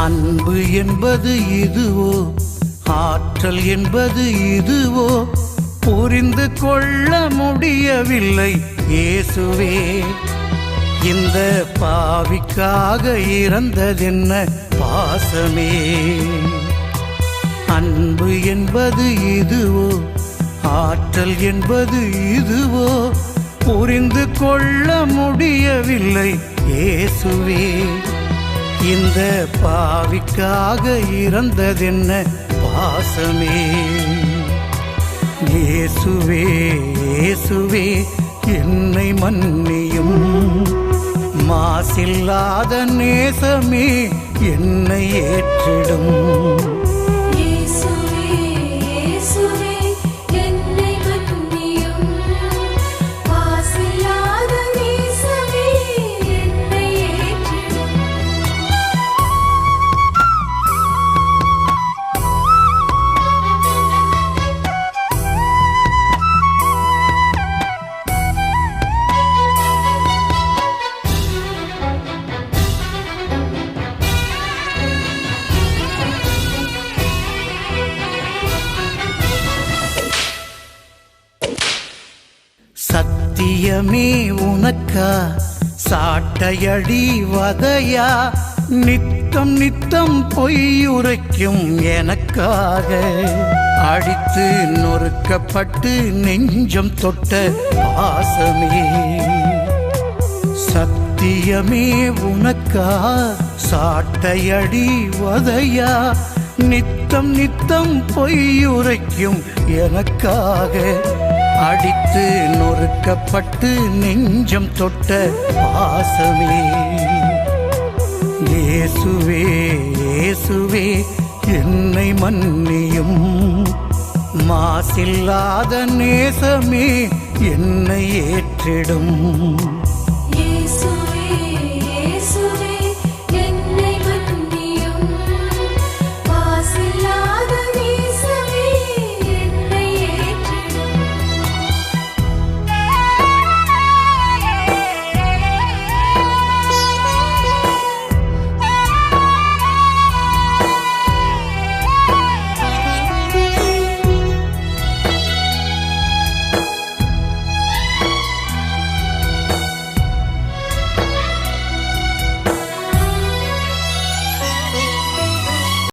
அன்பு என்பது இதுவோ? ஆற்றல் என்பது இதுவோ? புரிந்து கொள்ள முடியவில்லை இயேசுவே. இந்த பாவிக்காக இறந்ததென்ன பாசமே? அன்பு என்பது இதுவோ? ஆற்றல் என்பது இதுவோ? புரிந்து கொள்ள முடியவில்லை இயேசுவே. இந்த பாவிக்காக இறந்ததென்ன பாசமே? இயேசுவே இயேசுவே என்னை மன்னியும். மாசில்லாத நேசமே என்னை ஏற்றிடும். சத்தியமே உனக்கா? சாட்டையடி வதையா? நித்தம் நித்தம் பொய்யுரைக்கும் எனக்காக. அடித்து நொறுக்கப்பட்டு நெஞ்சம் தொட்ட பாசமே. சத்தியமே உனக்கா? சாட்டையடி வதையா? நித்தம் நித்தம் பொய்யுரைக்கும் எனக்காக. அடித்து நொறுக்கப்பட்டு நெஞ்சம் தொட்ட பாசமே. இயேசுவே இயேசுவே என்னை மன்னியும். மாசில்லாத நேசமே என்னை ஏற்றிடும்.